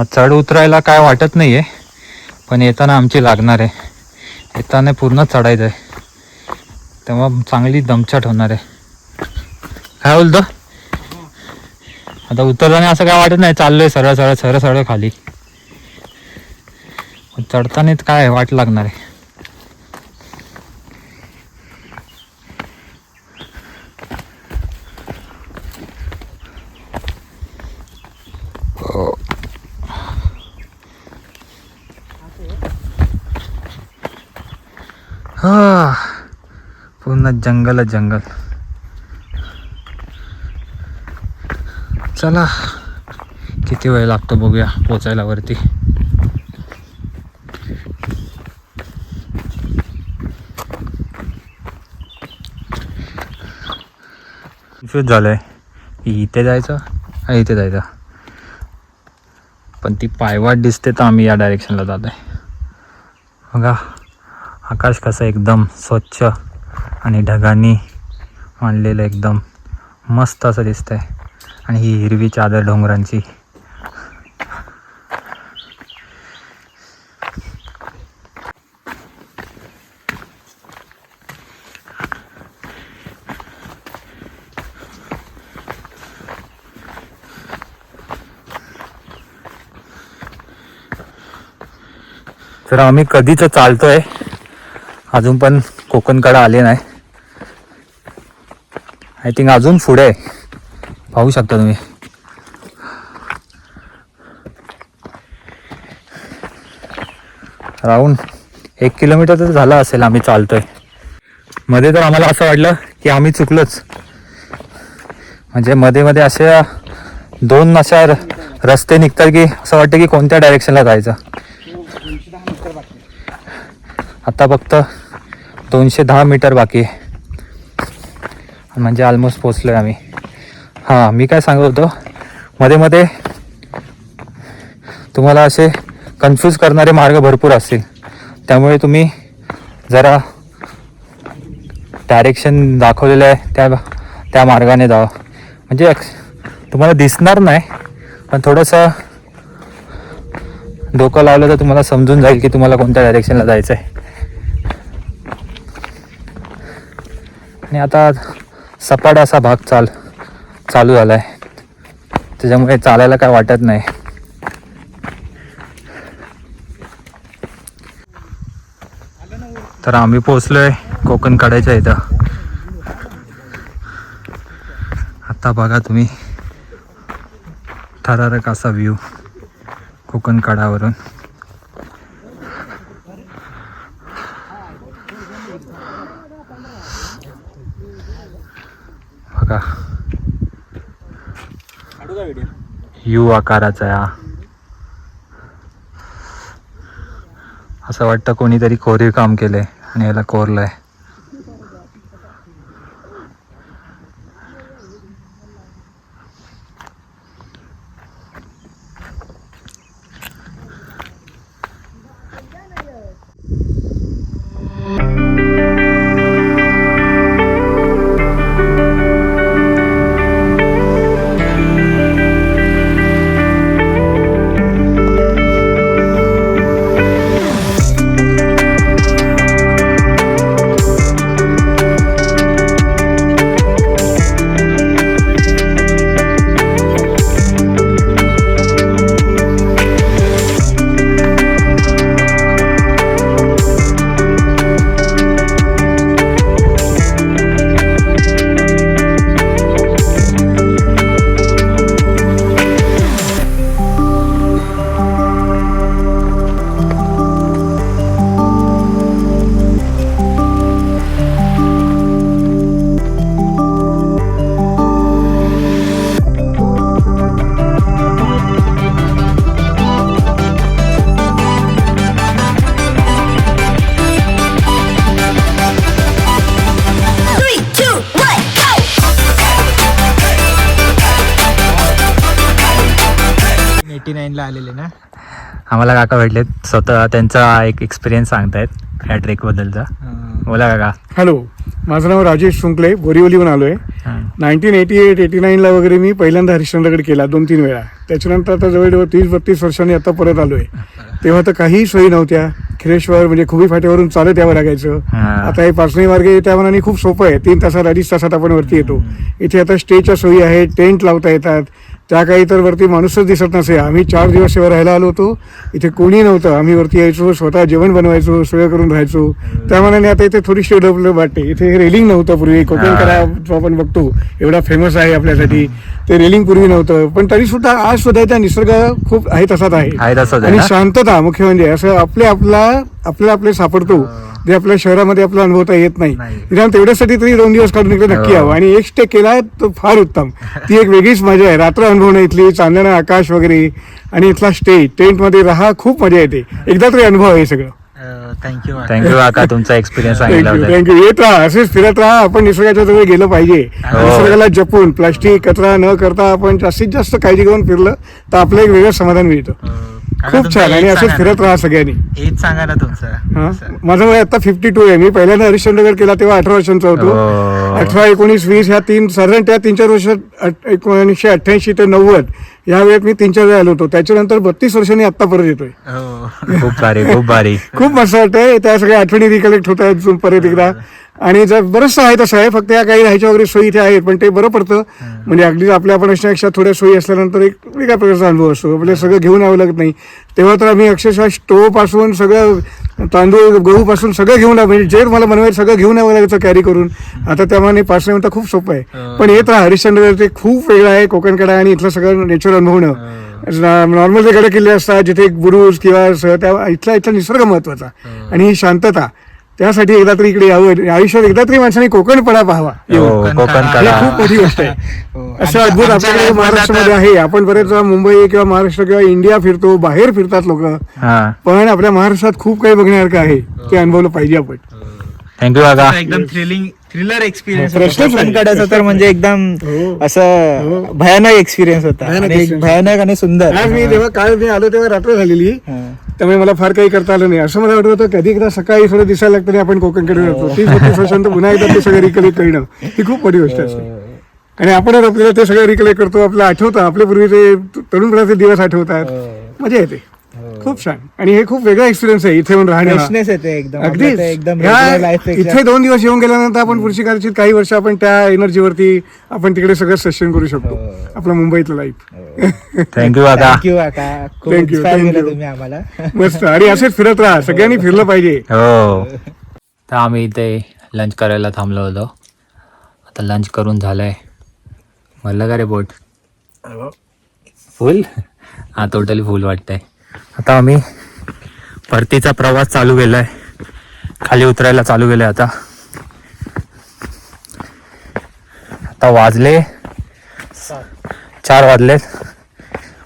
हा चढ उतरायला काय वाटत नाही आहे पण येताना आमची लागणार आहे. येताना पूर्ण चढायचं आहे. तेव्हा चांगली दमछट होणार आहे. काय बोलतो? आता उतरताना असं काय वाटत नाही चाललोय सरळ सरळ सरळ सरळ खाली. पण चढताना काय वाट लागणार आहे? हा. पूर्ण जंगलच जंगल. चला. किती वेळ लागतो बघूया पोचायला वरती. कन्फ्यूज झालंय. इथे जायचं आणि इथे जायचं. पण ती पायवाट दिसते तर आम्ही या डायरेक्शनला जात आहे बघा. आकाश कसं एकदम स्वच्छ आणि ढगांनी मांडलेलं एकदम मस्त असं दिसतंय. आणि ही हिरवी चादर डोंगरांची. तर आम्ही कधीच चालतोय अजून पण कोकणकडे आले नाही. आय थिंक अजून पुढे आहे. पाहू शकता तुम्ही. राहून एक किलोमीटर तर झाला असेल आम्ही चालतोय. मध्ये तर आम्हाला असं वाटलं की आम्ही चुकलोच. म्हणजे मध्ये मध्ये अशा दोन अशा रस्ते निघतात की असं वाटतं की कोणत्या डायरेक्शनला जायचं. आता फक्त दोनशे दहा मीटर बाकी आहे. म्हणजे ऑलमोस्ट पोचलोय आम्ही. हां मी काय सांगत होतो? मध्ये मध्ये तुम्हाला असे कन्फ्यूज करणारे मार्ग भरपूर असतील. त्यामुळे तुम्ही जरा डायरेक्शन दाखवलेलं आहे त्या त्या मार्गाने जावं. म्हणजे तुम्हाला दिसणार नाही पण थोडंसं डोकं लावलं तर तुम्हाला समजून जाईल की तुम्हाला कोणत्या डायरेक्शनला जायचं आहे आणि आता सपाट असा भाग चाल चालू झाला आहे त्याच्यामुळे चालायला काय वाटत नाही. तर आम्ही पोचलोय कोकण काढायच्या इथं. आता बघा तुम्ही. थरारक असा व्ह्यू कोकण काढावरून बघा. यू आकाराचा आहे हा. असं वाटतं कोणीतरी कोरीव काम केलंय आणि याला कोरलंय. आम्हाला काका भेटलेत. स्वतः त्यांचा एक एक्सपिरियन्स सांगतायत या ट्रेक बद्दलचा. बोला काका. हॅलो माझं नाव राजेश सुंकले बोरिवलीहून आलो आहे. नाईन्टीन एटी एट एटी नाईनला वगैरे मी पहिल्यांदा हरिश्चंद्रगड केला दोन तीन वेळा. त्याच्यानंतर आता जवळजवळ तीस बत्तीस वर्षांनी आता परत आलो आहे तेव्हा तर काही सोयी नव्हत्या. खिरेश्वर म्हणजे खुबी फाट्यावरून चालत यावं लागायचं. आता हे पाचणी मार्गे त्या मनाने खूप सोपं आहे. तीन तासात अडीच तासात आपण वरती येतो. इथे आता स्टेच्या सोयी आहेत टेंट लावता येतात. त्या काही तर वरती माणूसच दिसत नसे. आम्ही चार दिवस सेवा राहायला आलो होतो. इथे कोणी नव्हतं. आम्ही वरती यायचो स्वतः जेवण बनवायचो सोय करून राहायचो. त्या मनाने आता इथे थोडीशी डेव्हलप वाटते. इथे रेलिंग नव्हतं पूर्वी. कोकण. करा जो आपण बघतो. एवढा फेमस आहे आपल्यासाठी. ते रेलिंग पूर्वी नव्हतं. पण तरी सुद्धा आज सुद्धा त्या निसर्ग खूप आहे तसाच आहे. आणि? शांतता मुख्य म्हणजे असं आपले आपला आपल्याला आपले सापडतो. जे आपल्या शहरामध्ये आपल्याला अनुभवता येत नाही. नाही. निदान तेवढ्यासाठी तरी दोन दिवस काढून इकडे नक्की हो. यावं. आणि एक स्टे केला तर फार उत्तम. ती एक वेगळीच मजा आहे. रात्र अनुभवणं इथली चांदणं आकाश वगैरे आणि इथला स्टे टेंटमध्ये राहा खूप मजा येते. एकदा तरी अनुभव आहे सगळं. थँक्यू थँक्यू काका तुमचा एक्सपिरियन्स सांगितला थँक्यू होता. थँक्यू येत राहा असेच फिरत राहा आपण निसर्गाच्या जवळ गेलं पाहिजे. हो. निसर्गाला जपून प्लास्टिक कचरा न करता आपण जास्तीत जास्त काळजी घेऊन फिरलं तर आपलं एक वेगळं समाधान मिळतं. खूप छान. आणि असेच फिरत राहा सगळ्यांनी. एज सांगा ना तुमचं. माझं वय आता फिफ्टी टू आहे. मी पहिल्यांदा हरिश्चंद्रगड केला तेव्हा अठरा वर्षांचा होतो. हो. अठरा एकोणीस वीस ह्या तीन साधारण त्या तीन चार वर्षात एकोणीसशे अठ्ठ्याऐंशी ते नव्वद या वेळेत मी तीन चार वेळा आलो होतो. त्याच्यानंतर बत्तीस वर्षांनी आता परत येतोय. हो खूप भारी खूप भारी. खूप मस्त वाटतंय. त्या सगळ्या आठवणी रिकलेक्ट होत आहेत परत एकदा. आणि जर बरंचसं आहे तसं आहे. फक्त या काही राहायच्या वगैरे सोयी इथे आहेत पण ते बरं पडतं. म्हणजे अगदी आपल्या आपण असण्यापेक्षा थोड्या सोयी असल्यानंतर एक वेगळ्या प्रकारचा अनुभव असतो. आपल्याला सगळं घेऊन यावं लागत नाही. तेव्हा तर आम्ही अक्षरशः स्टोवपासून सगळं तांदूळ गहू पासून सगळं घेऊन म्हणजे जे मला बनवायचं सगळं घेऊन यावं लागायचं कॅरी करून. आता त्यामुळे पाच मिनिटं खूप सोपं आहे. पण येत राहा हरिश्चंद्र ते खूप वेगळं आहे कोकणकडा आणि इथलं सगळं नेचर अनुभवणं नॉर्मल जे गड किल्ले असतात जिथे एक बुरुज किंवा त्या इथला इथला निसर्ग महत्त्वाचा. आणि ही शांतता. त्यासाठी एकदा तरी इकडे यावं. आयुष्यात एकदा तरी माणसाने कोकणपणा पाहावा. येऊन. हो कोकण ही कला खूप मोठी गोष्ट आहे. हो. असं अद्भुत आपल्याकडे महाराष्ट्रामध्ये आहे. आपण बरेच वेळा मुंबई किंवा महाराष्ट्र किंवा इंडिया फिरतो बाहेर फिरतात लोक. हा. पण आपल्या महाराष्ट्रात खूप काही बघण्यासारखं आहे. ते अनुभवलं पाहिजे आपण. थँक्यू काका एकदम थ्रिलिंग थ्रिलर एक्सपिरियन्स प्रश्नच. कडाचा तर म्हणजे एकदम हो. असं भयानक एक्सपिरियन्स होता. भयानक आणि एक experience. भयानक आणि सुंदर. आज मी जेव्हा काल मी आलो तेव्हा रात्र झालेली. त्यामुळे मला फार काही करता आलं नाही. असं मला वाटत होतं कधी एकदा सकाळी थोडं दिसायला लागतं आणि आपण कोकणकडे जातो. तीस बत्तीस वर्षांत पुन्हा एकदा ते सगळं रिकलेक्ट करणं. ही खूप मोठी गोष्ट असते. आणि आपणच आपल्याला ते सगळं रिकलेक्ट करतो. आपलं आठवतं. आपले पूर्वीचे तरुणपणाचे दिवस आठवतात. मजा येते. खूप छान. आणि हे खूप वेगळा एक्सपिरियन्स आहे इथे येऊन येते एकदम. अगदी एकदम इथे दोन दिवस येऊन गेल्यानंतर आपण पुढची कदाचित काही वर्ष आपण त्या एनर्जीवरती आपण तिकडे सगळं सस्टेन करू शकतो. आपलं मुंबईतलं लाईफ थँक्यू थँक्यू. तुम्ही आम्हाला. मस्त. आणि असेच फिरत राहा. सगळ्यांनी फिरलं पाहिजे. हो. तर आम्ही इथे लंच करायला थांबलो होतो. आता लंच करून झालंय. भरलं का रे बोट? फुल? हा टोटली फुल वाटतंय. आता आम्ही परतीचा प्रवास चालू केलाय. खाली उतरायला चालू केलंय आता. आता वाजले चार वाजलेत.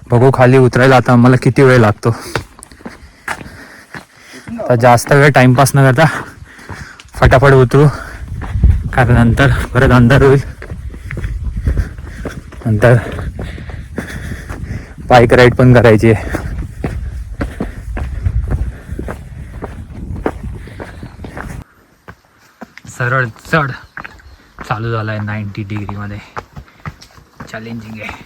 बघू खाली उतरायला आता आम्हाला किती वेळ लागतो. आता जास्त वेळ टाइमपास न करता फटाफट उतरू. कारण नंतर परत अंधार होईल. नंतर बाईक राईड पण करायची आहे. सरळ चढ. चालू झाला आहे नाईन्टी डिग्रीमध्ये चॅलेंजिंग आहे.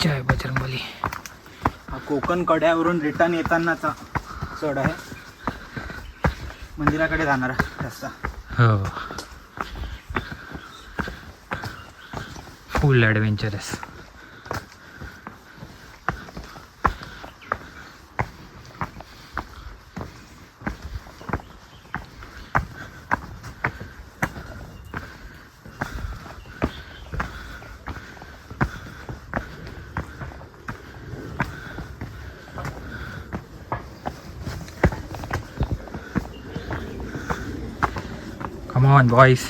जय बजरंगबली हा कोकण कड्यावरून रिटर्न येतानाचा चढ आहे. मंदिराकडे जाणारा रस्ता. हो. Full adventurous on, boys.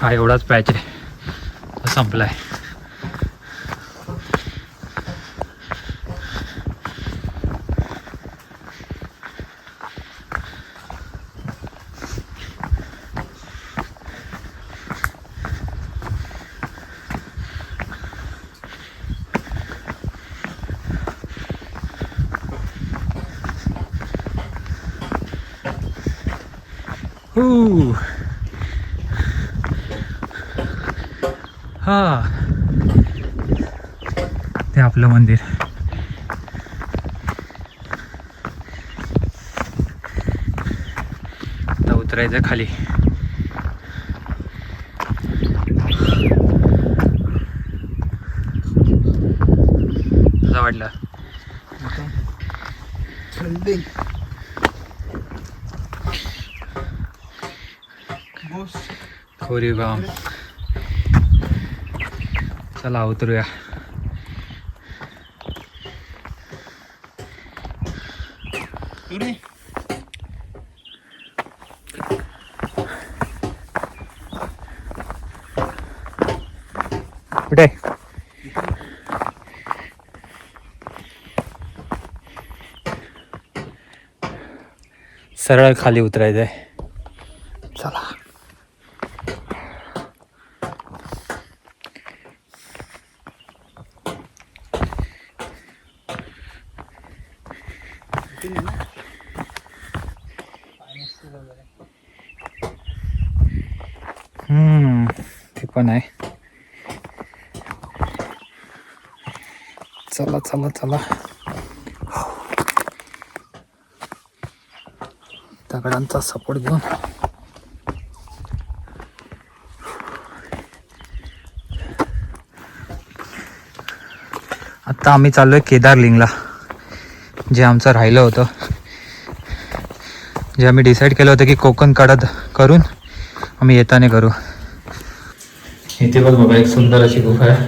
हा एवढाच पॅच आहे संपलाय हा. ते आपलं मंदिर. आता उतरायचं खाली. कसं वाटलं? कोरीगाव चला उतरूया. कुठे? सरळ खाली उतरायचंय. चला हम्म ते पण आहे. चला चला चला. दगडांचा सपोर्ट घेऊन. आता आम्ही चाललोय केदारलिंगला जे आमचं राहिलं होतं. जे आम्ही डिसाईड केलं होतं की कोकण काढत करून आम्ही येताने करू. इथे बघ बाबा एक सुंदर अशी गुफा आहे.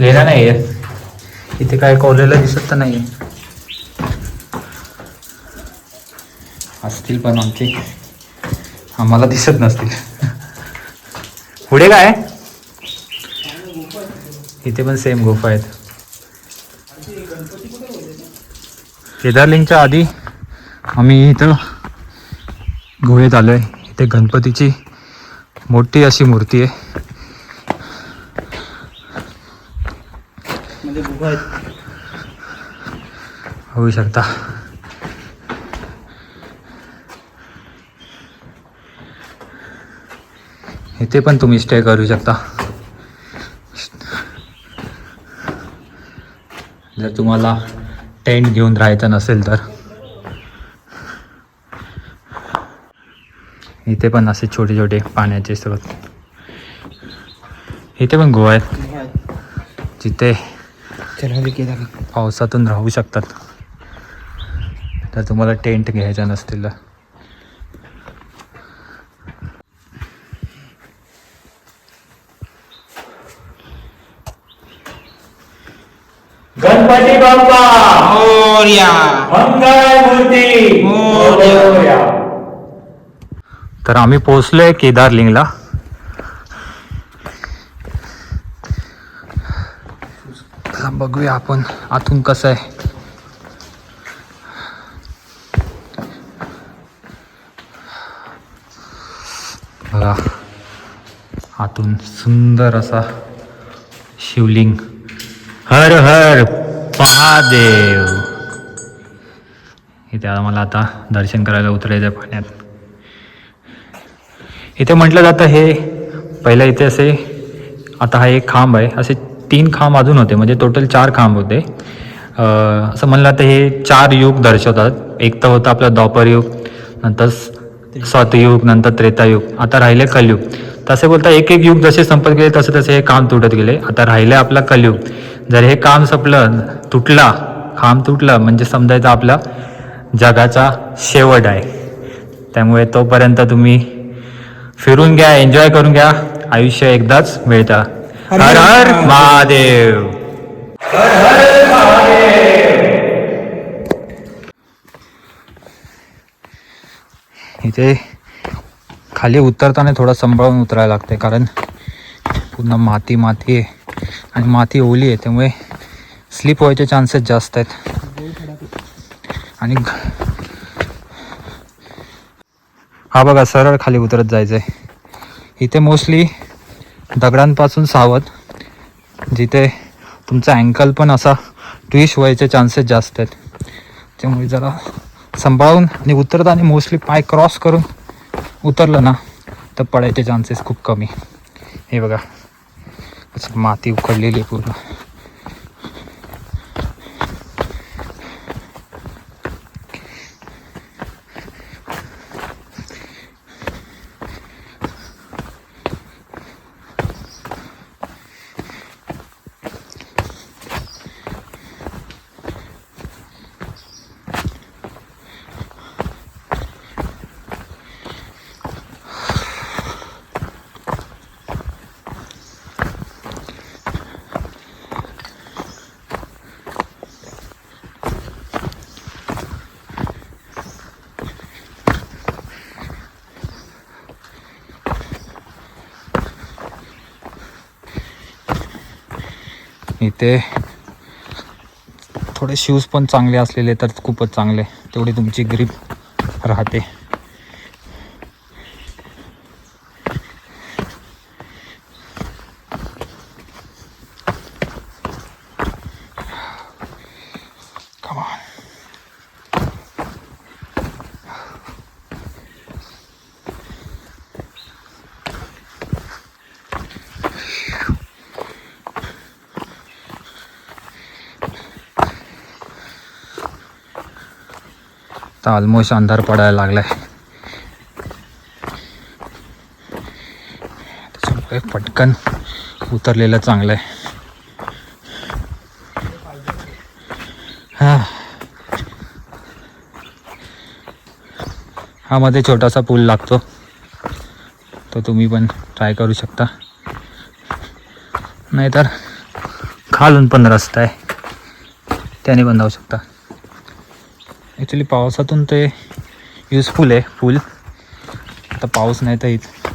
लिहिला नाही आहे. इथे काय कोरलेलं दिसत तर नाही असतील पण आमचे. आम्हाला दिसत नसतील. पुढे काय? इथे पण सेम गुफा आहेत. केदारलिंगच्या आधी आम्ही इथं गुहेत आलो आहे इथे गणपतीची मोठी अशी मूर्ती आहे. म्हणजे होऊ शकता. इथे पण तुम्ही स्टे करू शकता. जर तुम्हाला टेंट घेऊन राहायचं नसेल तर. इथे पण असे छोटे छोटे पाण्याचे स्रोत. इथे पण गोवा आहेत. जिथे पावसातून राहू शकतात. तर तुम्हाला टेंट घ्यायचा नसतील मंगळ मूर्ती तर आम्ही पोहोचलोय केदारलिंगला. बघूया आपण आतून कसं आहे. बघा आतून सुंदर असा शिवलिंग. हर हर महादेव. इथे आम्हाला आता दर्शन करायला उतरायचं आहे पाण्यात. इथे म्हटलं जातं हे पहिलं इथे असे आता हा एक खांब आहे. असे तीन खांब अजून होते म्हणजे टोटल चार खांब होते. असं म्हणलं तर हे चार युग दर्शवतात. एक तर होतं आपलं दॉपर युग नंतर सतयुग नंतर त्रेतायुग आता राहिले कलयुग. तसे बोलता एक एक युग जसे संपत गेले तसे तसे हे काम तुटत गेले. आता राहिले आपला कलयुग. जर हे काम संपलं तुटला खांब तुटला म्हणजे समजायचं आपला जगाचा शेवट आहे. त्यामुळे तोपर्यंत तुम्ही फिरून घ्या एन्जॉय करून घ्या. आयुष्य एकदाच मिळतं. हर हर महादेव. इथे खाली उतरताना थोडं सांभाळून उतरायला लागते कारण पूर्ण माती माती आहे आणि माती ओली आहे त्यामुळे स्लिप व्हायचे चान्सेस जास्त आहेत. आणि हा बघा सरळ खाली उतरत जायचं आहे इथे मोस्टली दगडांपासून सावध जिथे तुमचा अँकल पण असा ट्विश व्हायचे चान्सेस जास्त आहेत. त्यामुळे जरा सांभाळून आणि उतरताना मोस्टली पाय क्रॉस करून उतरलं ना तर पडायचे चान्सेस खूप कमी. हे बघा असं माती उकडलेली आहे पूर्ण. इथे थोडे शूज पण चांगले असलेले तर खूपच चांगले. तेवढी तुमची ग्रीप राहते. आता ऑलमोस्ट अंधार पडायला लागलाय. त्याच्यामुळे पटकन उतरलेलं चांगलं आहे हां. हा मध्ये छोटासा पूल लागतो. तो तुम्ही पण ट्राय करू शकता. नाहीतर खालून पण रस्ता आहे. त्याने पण जाऊ शकता. ॲक्च्युली पावसातून ते युजफुल आहे फुल आता पाऊस नाही तर इथं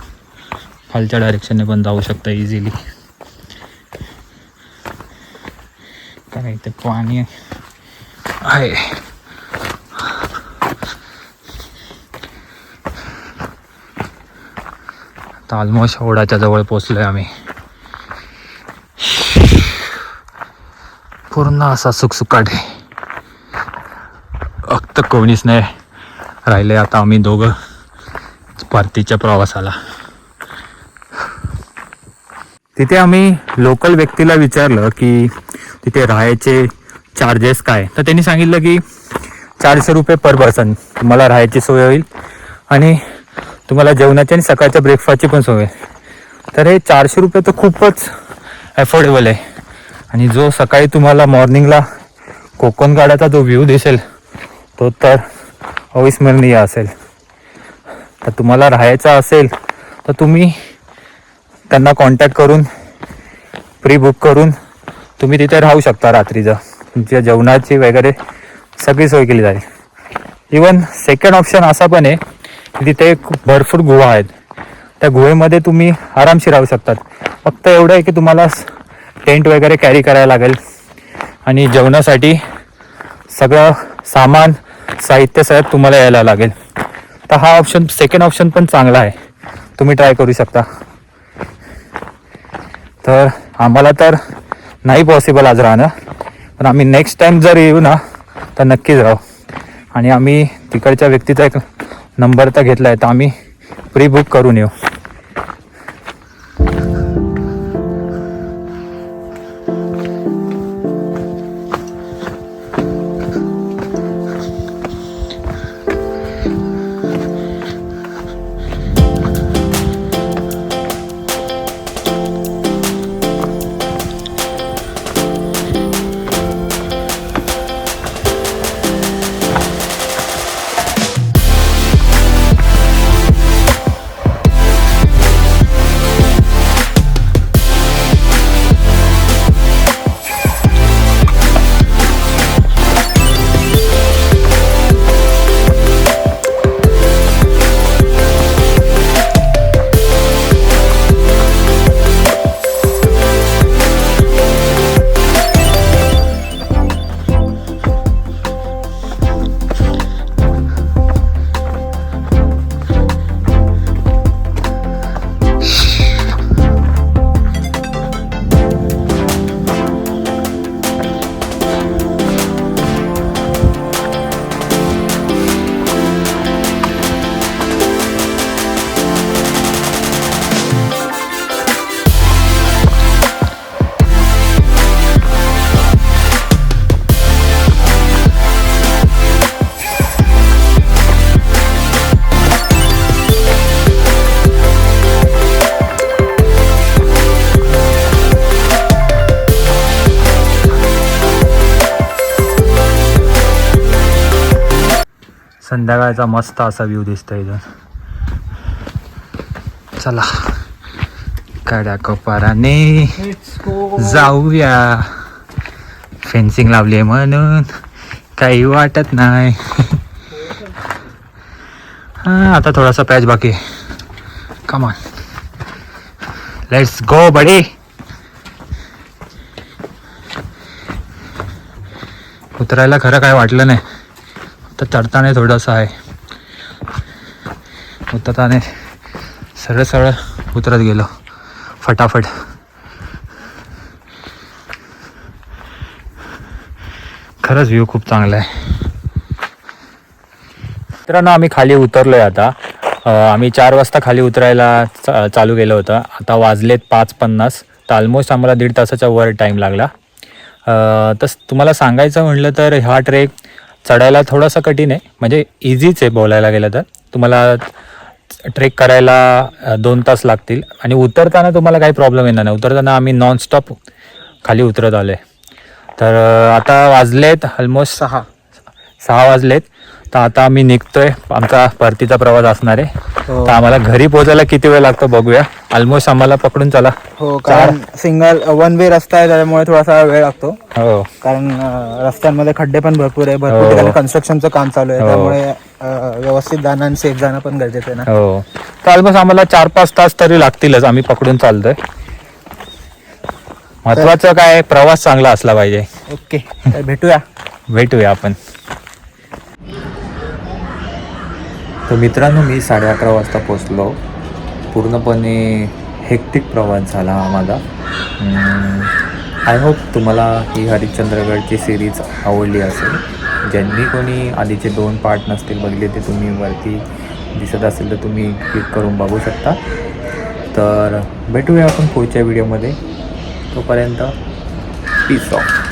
खालच्या डायरेक्शनने पण जाऊ शकता इझिली कारण इथे पाणी आहे. आता ऑलमोस्ट ओढाच्या जवळ पोचलो आहे आम्ही. पूर्ण असा सुखसुकाट आहे. तर कोणीच नाही. राहिले आता आम्ही दोघं परतीच्या प्रवासाला. तिथे आम्ही लोकल व्यक्तीला विचारलं की तिथे राहायचे चार्जेस काय? तर त्यांनी सांगितलं की चारशे रुपये पर पर्सन तुम्हाला राहायची सोय होईल आणि तुम्हाला जेवणाची आणि सकाळच्या ब्रेकफास्टची पण सोय. होईल तर हे चारशे रुपये तर खूपच अफोर्डेबल आहे. आणि जो सकाळी तुम्हाला मॉर्निंगला कोकण गाड्याचा जो व्ह्यू दिसेल तो तर अविस्मरणीय असेल. तर तुम्हाला राहायचं असेल तर तुम्ही त्यांना कॉन्टॅक्ट करून प्री बुक करून तुम्ही तिथे राहू शकता रात्रीचं. तुमच्या जेवणाची वगैरे सगळी सोय केली जाईल. इवन सेकंड ऑप्शन असा पण आहे की तिथे भरपूर गुहा आहेत. त्या गुहेमध्ये तुम्ही आरामशीर राहू शकतात. फक्त एवढं आहे की तुम्हाला टेंट वगैरे कॅरी करायला लागेल. आणि जेवणासाठी सगळं सामान साहित्य सहित तुम्हाला यायला लागेल. तर हा ऑप्शन सेकंड ऑप्शन पण चांगला आहे. तुम्ही ट्राय करू शकता. तर आम्हाला तर नाही पॉसिबल आज राहणं. पण आम्ही नेक्स्ट टाईम जर येऊ ना तर नक्कीच राहू. आणि आम्ही तिकडच्या व्यक्तीचा एक नंबर तर घेतला आहे तर आम्ही प्री बुक करून येऊ. संध्याकाळचा मस्त असा व्ह्यू दिसतो इथून. चला. कड्या कपाराने जाऊया. फेन्सिंग लावली आहे म्हणून. काही वाटत नाही. हा आता थोडासा पॅच बाकी कमान लेट्स गो बडे उतरायला खरं काय वाटलं नाही. तर चढताना थोडंसं आहे. उतरताने सरळ सरळ उतरत गेलो. फटाफट. खरंच व्ह्यू खूप चांगला आहे. मित्रांनो आम्ही खाली उतरलो आहे आता आम्ही चार वाजता खाली उतरायला चा- चालू केलं होतं. आता वाजलेत पाच पन्नास. तर ऑलमोस्ट आम्हाला दीड तासाच्या वर टाईम लागला. तस तुम्हाला सांगायचं म्हटलं तर हा ट्रेक चढायला थोडासा कठीण आहे. म्हणजे इझीच आहे बोलायला गेलं तर. तुम्हाला ट्रेक करायला दोन तास लागतील. आणि उतरताना तुम्हाला काही प्रॉब्लेम येणार नाही. उतरताना आम्ही नॉनस्टॉप खाली उतरत आलो आहे तर आता वाजलेत ऑलमोस्ट सहा. सहा वाजलेत. तर आता आम्ही निघतोय. आमचा परतीचा प्रवास असणार आहे. हो. तर आम्हाला घरी पोहोचायला किती वेळ लागतो बघूया. ऑलमोस्ट आम्हाला पकडून चला. हो कारण सिंगल वन वे रस्ता आहे त्याच्यामुळे थोडासा वेळ लागतो. हो. कारण अं, रस्त्यांमध्ये खड्डे पण भरपूर आहे. हो. भरपूर ठिकाणी कन्स्ट्रक्शनचं काम चालू आहे. हो. त्यामुळे अं, व्यवस्थित जाणं आणि सेफ जाणं पण गरजेचं आहे ना. हो. तर ऑलमोस्ट आम्हाला चार पाच तास तरी लागतीलच. आम्ही पकडून चालतोय. महत्वाचं काय? प्रवास चांगला असला पाहिजे. ओके. भेटूया. भेटूया आपण. तर मित्रांनो मी साडे अकरा वाजता पोचलो पूर्णपणे हेक्टिक प्रवास झाला हा माझा. आय होप तुम्हाला ही हरिश्चंद्रगडची सिरीज आवडली असेल. ज्यांनी कोणी आधीचे दोन पार्ट नसतील बघितले ते तुम्ही वरती दिसत असेल तर तुम्ही क्लिक करून बघू शकता. तर भेटूया आपण पुढच्या व्हिडिओमध्ये तोपर्यंत पीस ऑफ